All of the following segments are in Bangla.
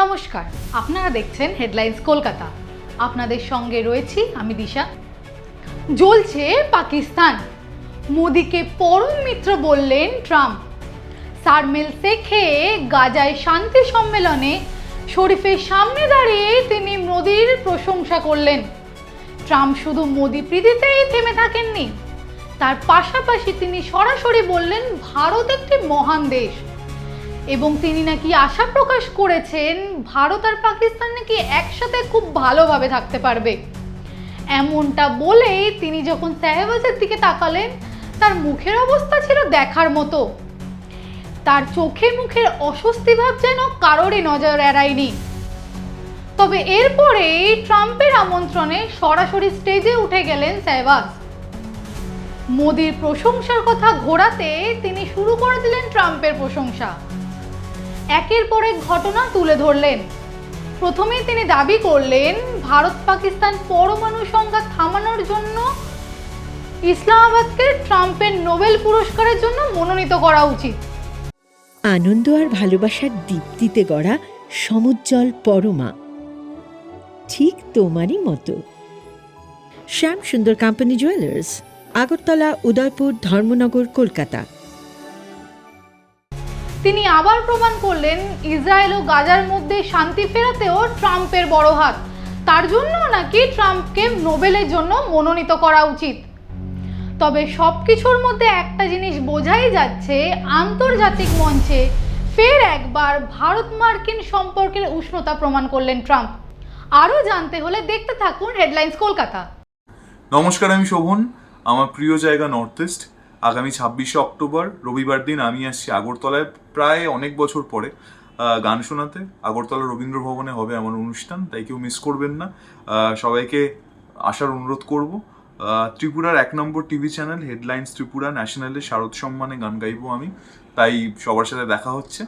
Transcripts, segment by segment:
নমস্কার, আপনারা দেখছেন হেডলাইন্স কলকাতা। আপনাদের সঙ্গে রয়েছি আমি দিশা। জ্বলছে পাকিস্তান। মোদিকে পরম মিত্র বললেন ট্রাম্প। সারমেল শেখে গাজায় শান্তি সম্মেলনে শরীফের সামনে দাঁড়িয়ে তিনি মোদির প্রশংসা করলেন। ট্রাম্প শুধু মোদি প্রীতিতেই থেমে থাকেননি, তার পাশাপাশি তিনি সরাসরি বললেন, ভারত একটি মহান দেশ। এবং তিনি নাকি আশা প্রকাশ করেছেন ভারত আর পাকিস্তান নাকি একসাথে খুব ভালোভাবে থাকতে পারবে। এমনটা বলেই তিনি যখন সাহেবাজের দিকে তাকালেন, তার মুখের অবস্থা ছিল দেখার মতো। তার চোখে মুখের অস্বস্তি ভাব যেন কারোরই নজর এড়ায়নি। তবে এরপরে ট্রাম্পের আমন্ত্রণে সরাসরি স্টেজে উঠে গেলেন সাহেবাজ। মোদির প্রশংসার কথা ঘোরাতে তিনি শুরু করে দিলেন ট্রাম্পের প্রশংসা। একের পর এক ঘটনা তুলে ধরলেন। প্রথমে তিনি দাবি করলেন, ভারত পাকিস্তান পরমাণু সংঘাত থামানোর জন্য ইসলামাবাদকে ট্রাম্পের নোবেল পুরস্কারের জন্য মনোনীত করা উচিত। আনন্দ আর ভালোবাসার দীপ্তিতে গড়া সমুজ্জ্বল পরমা। ঠিক তোমারই মতো। Shyam Sundar company jewellers Agartala, Udaipur, Dharmanagar, Kolkata. তিনি আবার প্রমাণ করলেন, ইসরায়েল ও গাজার মধ্যে শান্তি ফেরাতেও ট্রাম্পের বড় হাত। তার জন্য নাকি ট্রাম্পকে নোবেলের জন্য মনোনীত করা উচিত? তবে সব কিছুর মধ্যে একটা জিনিস বোঝাই যাচ্ছে, আন্তর্জাতিক মঞ্চে ফের একবার ভারত মার্কিন সম্পর্কের উষ্ণতা প্রমাণ করলেন ট্রাম্প। আরও জানতে হলে দেখতে থাকুন হেডলাইন্স কলকাতা। নমস্কার, আমি শোভন। আমার প্রিয় জায়গা নর্থ ইস্ট। আগামী ছাব্বিশে অক্টোবর, রবিবার দিন আমি আসছি আগরতলায়। প্রায় অনেক বছর পরে গান শোনাতে। আগরতলা রবীন্দ্র ভবনে হবে আমার অনুষ্ঠান, তাই কেউ মিস করবেন না। সবাইকে আসার অনুরোধ করব। ত্রিপুরার এক নম্বর টিভি চ্যানেল হেডলাইন্স ত্রিপুরা ন্যাশনালে শারদ সম্মানে গান গাইবো আমি। তাই সবার সাথে দেখা হচ্ছে।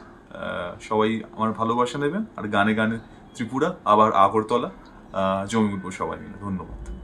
সবাই আমার ভালোবাসা নেবেন। আর গানে গানে ত্রিপুরা, আবার আগরতলা। জমি উঠবো সবাই মিলে। ধন্যবাদ।